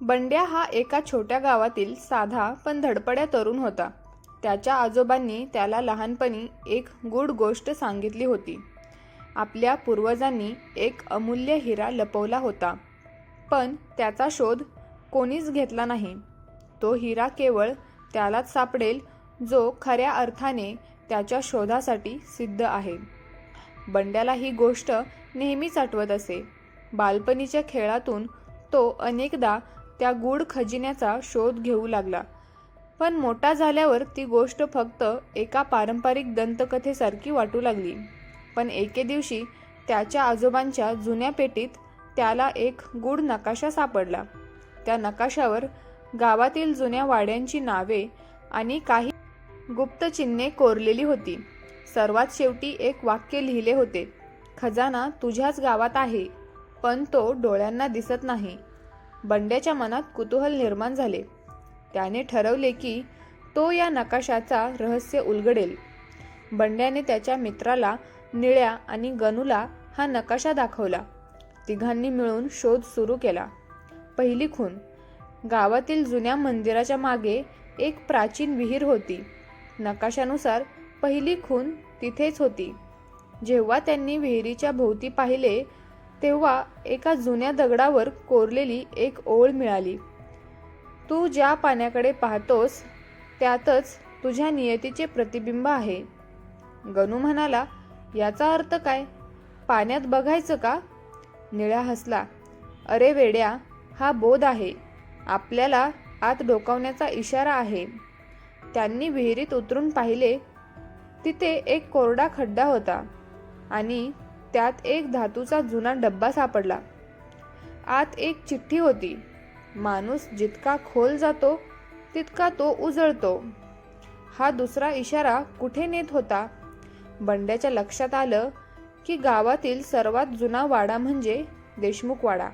बंड्या हा एका छोट्या गावातील साधा पण धडपड्या तरुण होता. त्याच्या आजोबांनी त्याला लहानपणी एक गूढ गोष्ट सांगितली होती. आपल्या पूर्वजांनी एक अमूल्य हिरा लपवला होता. पण त्याचा शोध कोणीच घेतला नाही. तो हिरा केवळ त्यालाच सापडेल जो खऱ्या अर्थाने त्याच्या शोधासाठी सिद्ध आहे. बंड्याला ही गोष्ट नेहमीच आठवत असे. बालपणीच्या खेळातून तो अनेकदा त्या गूढ खजिन्याचा शोध घेऊ लागला. पण मोठा झाल्यावर ती गोष्ट फक्त एका पारंपरिक दंतकथेसारखी वाटू लागली. पण एके दिवशी त्याच्या आजोबांच्या जुन्या पेटीत त्याला एक गूढ नकाशा सापडला. त्या नकाशावर गावातील जुन्या वाड्यांची नावे आणि काही गुप्त चिन्हे कोरलेली होती. सर्वात शेवटी एक वाक्य लिहिले होते खजाना तुझ्याच गावात आहे पण तो डोळ्यांना दिसत नाही. बंड्याच्या मनात कुतूहल निर्माण झाले. त्याने ठरवले की तो या नकाशाचा रहस्य उलगडेल. बंड्याने त्याच्या मित्राला निळ्या आणि गनूला हा नकाशा दाखवला. तिघांनी मिळून शोध सुरू केला. पहिली खून. गावातील जुन्या मंदिराच्या मागे एक प्राचीन विहीर होती. नकाशानुसार पहिली खून तिथेच होती. जेव्हा त्यांनी विहिरीच्या भोवती पाहिले तेव्हा एका जुन्या दगडावर कोरलेली एक ओळ मिळाली. तू ज्या पाण्याकडे पाहतोस त्यातच तुझ्या नियतीचे प्रतिबिंब आहे. गनू म्हणाला याचा अर्थ काय? पाण्यात बघायचं का? निळा हसला अरे वेड्या हा बोध आहे. आपल्याला आत डोकावण्याचा इशारा आहे. त्यांनी विहिरीत उतरून पाहिले तिथे एक कोरडा खड्डा होता आणि त्यात एक धातूचा जुना डब्बा सापडला. आत एक चिठ्ठी होती. माणूस जितका खोल जातो तितका तो उजळतो. हा दुसरा इशारा कुठे नेत होता? बंड्याच्या लक्षात आलं की गावातील सर्वात जुना वाडा म्हणजे देशमुख वाडा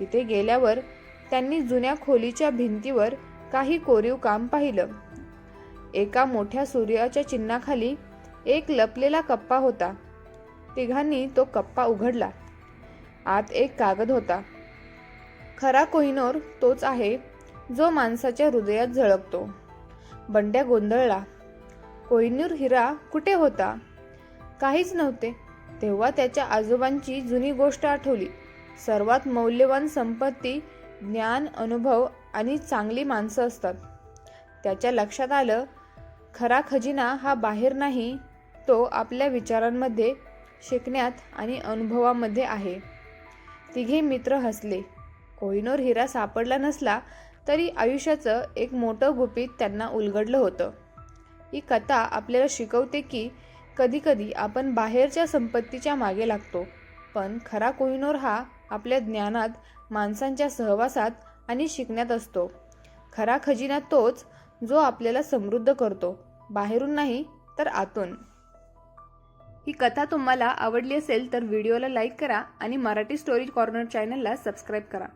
तिथे गेल्यावर त्यांनी जुन्या खोलीच्या भिंतीवर काही कोरीव काम पाहिलं. एका मोठ्या सूर्याच्या चिन्हाखाली एक लपलेला कप्पा होता. तिघांनी तो कप्पा उघडला. आत एक कागद होता. खरा कोहिनोर तोच आहे जो माणसाच्या हृदयात झळकतो. बंड्या गोंधळला. कोहिनूर हिरा कुठे होता? काहीच नव्हते. तेव्हा त्याच्या आजोबांची जुनी गोष्ट आठवली. सर्वात मौल्यवान संपत्ती ज्ञान अनुभव आणि चांगली माणसं असतात. त्याच्या लक्षात आलं खरा खजिना हा बाहेर नाही तो आपल्या विचारांमध्ये शिकण्यात आणि अनुभवामध्ये आहे. तिघे मित्र हसले. कोहिनोर हिरा सापडला नसला तरी आयुष्याचं एक मोठं गुपित त्यांना उलगडलं होतं. ही कथा आपल्याला शिकवते की कधीकधी आपण बाहेरच्या संपत्तीच्या मागे लागतो. पण खरा कोहिनोर हा आपल्या ज्ञानात माणसांच्या सहवासात आणि शिकण्यात असतो. खरा खजिना तोच जो आपल्याला समृद्ध करतो. बाहेरून नाही तर आतून. ही कथा तुम्हाला आवडली असेल तर व्हिडिओला लाईक करा आणि मराठी स्टोरी कॉर्नर चॅनलला सबस्क्राईब करा.